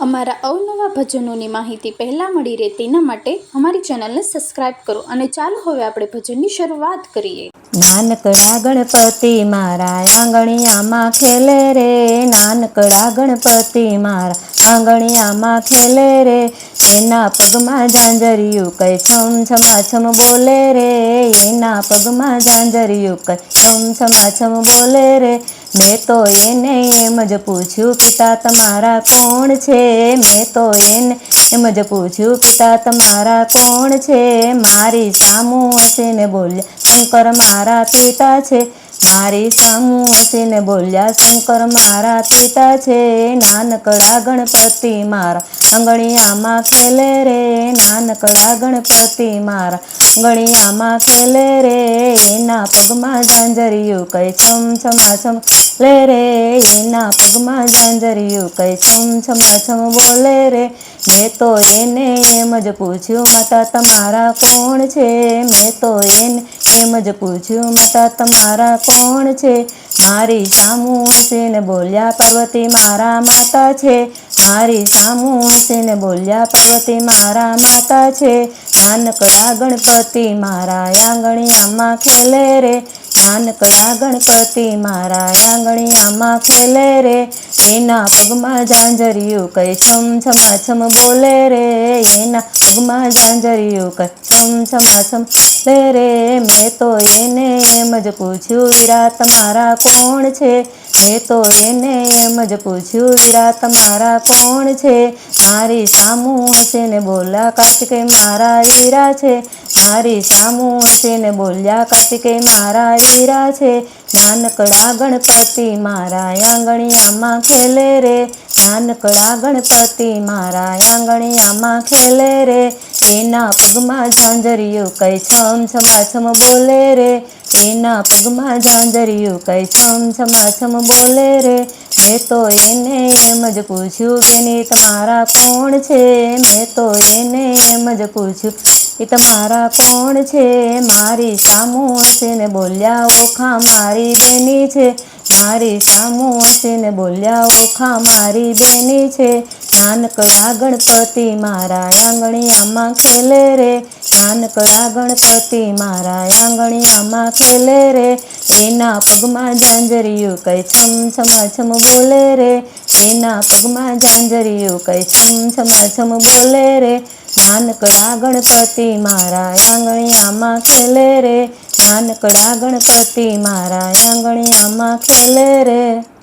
અમારા અવનવા ભજનોની માહિતી પહેલાં મળી રહે તેના માટે અમારી ચેનલને સબસ્ક્રાઇબ કરો અને ચાલો હવે આપણે ભજનની શરૂઆત કરીએ. નાનકડા ગણપતિ મારા આંગણિયામાં ખેલે રે, નાનકડા ગણપતિ મારા આંગણિયામાં ખેલે રે. એના પગમાં ઝાંઝરિયું કઈ છમ છમાછમ બોલે રે. એના પગમાં ઝાંઝરિયું કઈ છમ છમાછમ બોલે રે. મેં તો એને એમ જ પૂછ્યું, પિતા, તમારા કોણ છે? મેં તો એને એમ જ પૂછ્યું, પિતા, તમારા કોણ છે? મારી સામું હસીને બોલ્યા, શંકર, મારા પિતા છે. મારી સામું હસીને બોલ્યા શંકર મારા પિતા છે નાનકડા ગણપતિ મારા. આંગણિયામાં ખેલે રે નાનકડા ગણપતિ મારા. અંગણિયામાં ખેલે રે એના પગમાં ઝાંઝરિયું કઈ છમ છમાછમ. લે રે એના પગમાં ઝાંઝરિયું કઈ છમ છમાછમ બોલે રે. મેં તો એને એમ જ પૂછ્યું, માતા તમારા કોણ છે? મેં તો એને એમ જ પૂછ્યું, માતા તમારા કોણ છે? મારી સામું હસીને બોલ્યા પાર્વતી મારા માતા છે. મારી સામું હસીને બોલ્યા પાર્વતી મારા માતા છે નાનકડા ગણપતિ મારા આંગણિયામાં ખેલે રે નાનકડા ગણપતિ મારા આંગણિયામાં ખેલે રે, એના પગમાં ઝાંઝરિયું કઈ છમ છમાછમ બોલે રે, એના પગમાં ઝાંઝરિયું કઈ છમ છમાછમ લે રે, મેં તો એને એમ જ પૂછ્યું વીરા તમારા કોણ છે? મેં તો એને એમ જ પૂછ્યું વીરા તમારા કોણ છે? મારી સામું ને બોલ્યા કાર્તિકે મારા વીરા છે. મારી સામું ને બોલ્યા કાર્તિકે મારા વીરા છે. નાનકડા ગણપતિ મારા આંગણિયામાં ખેલે રે. નાનકડા ગણપતિ મારા આંગણિયામાં ખેલે રે. એના પગમાં ઝાંઝરિયું કઈ છમ છમાછમ બોલે રે. એના પગમાં ઝાંઝરિયું કઈ છમ છમાછમ બોલે રે. મેં તો એને એમ જ પૂછ્યું બેની તમારા કોણ છે? મેં તો એને એમ જ પૂછ્યું એ તમારા કોણ છે? મારી સામું હસીને બોલ્યા, ઓખા મારી બેની છે. મારી સામું હસીને બોલ્યા, ઓખા મારી બેની છે. નાનકડા ગણપતિ મારા આંગણિયામાં ખેલે રે. નાનકડા ગણપતિ મારા આંગણિયામાં ખેલે રે. એના પગમાં ઝાંઝરિયું કઈ છમ છમાછમ બોલે રે. એના પગમાં ઝાંઝરિયું કઈ છમ છમાછમ બોલે રે. નાનકડા ગણપતિ મારા આંગણિયામાં ખેલે રે. નાનકડા ગણપતિ મારા આંગણિયામાં ખેલે રે.